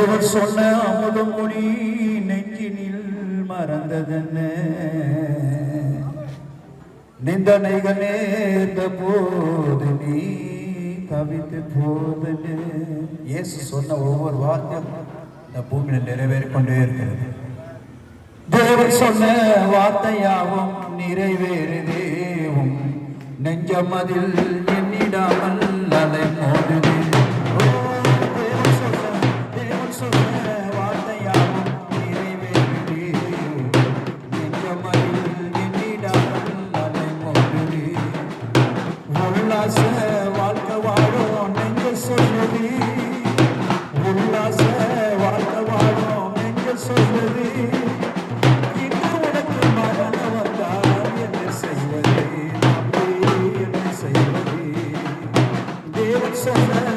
தேவர் சொன்ன அமுதமொழி நெஞ்சினில் மறந்ததென்ன? நிந்தனைகள் நேர்ந்த போது நீ தவித்து போதனே இயேசு சொன்ன ஒவ்வொரு வார்த்தையும் இந்த பூமியில் நிறைவேறிக்கொண்டே இருக்கிறது. தேவர் சொன்ன வார்த்தையாவும் நிறைவேறு தேவும் நெஞ்சமதில் எண்ணிடாமல் சொல்வது என்ன செய்வது? தேவன் சொன்ன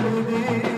Hare